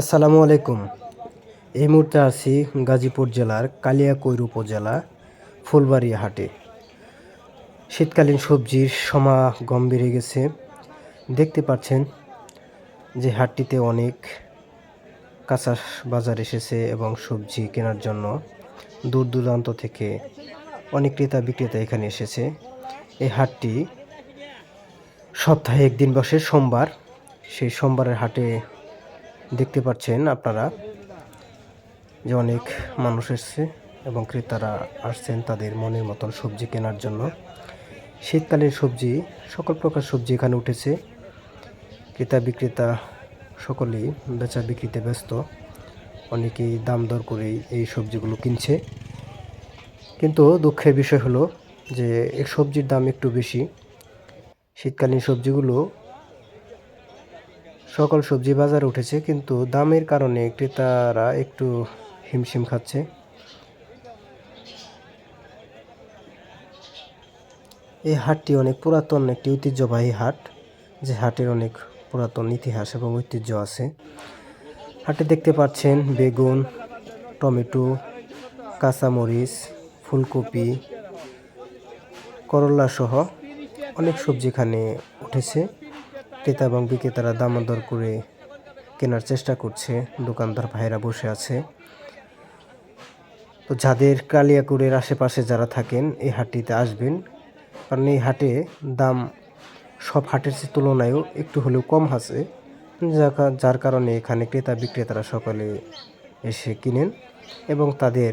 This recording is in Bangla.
আসসালামু আলাইকুম। এই মুহূর্তে আছি গাজীপুর জেলার কালিয়াকৈর উপজেলা ফুলবাড়িয়া হাটে। শীতকালীন সবজির সমাগম বেড়ে গেছে। দেখতে পাচ্ছেন যে হাটটিতে অনেক কাঁচা বাজার এসেছে এবং সবজি কেনার জন্য দূর দূরান্ত থেকে অনেক ক্রেতা বিক্রেতা এখানে এসেছে। এই হাটটি সপ্তাহে একদিন বসে, সোমবার। সেই সোমবারের হাটে দেখতে পাচ্ছেন আপনারা যে অনেক মানুষ এসছে এবং ক্রেতারা আসছেন তাদের মনের মতন সবজি কেনার জন্য। শীতকালীন সবজি, সকল প্রকার সবজি এখানে উঠেছে। ক্রেতা বিক্রেতা সকলেই বেচা বিক্রিতে ব্যস্ত। অনেকেই দাম দর করেই এই সবজিগুলো কিনছে। কিন্তু দুঃখের বিষয় হলো যে, এই সবজির দাম একটু বেশি। শীতকালীন সবজিগুলো সকল সবজি বাজারে উঠেছে, কিন্তু দামের কারণে ক্রেতারা একটু হিমশিম খাচ্ছে। এই হাটটি অনেক পুরাতন, একটি ঐতিহ্যবাহী হাট, যে হাটের অনেক পুরাতন ইতিহাস এবং ঐতিহ্য আছে। হাটে দেখতে পাচ্ছেন বেগুন, টমেটো, কাঁচামরিচ, ফুলকপি করলা সহ অনেক সবজি এখানে উঠেছে। ক্রেতা এবং বিক্রেতারা দামাদর করে কেনার চেষ্টা করছে। দোকানদার ভাইরা বসে আছে। তো যাদের কালিয়াকুড়ের আশেপাশে যারা থাকেন, এই হাটটিতে আসবেন। কারণ এই হাটে দাম সব হাটের তুলনায়ও একটু হলেও কম আছে। যার কারণে এখানে ক্রেতা বিক্রেতারা সকলে এসে কিনেন এবং তাদের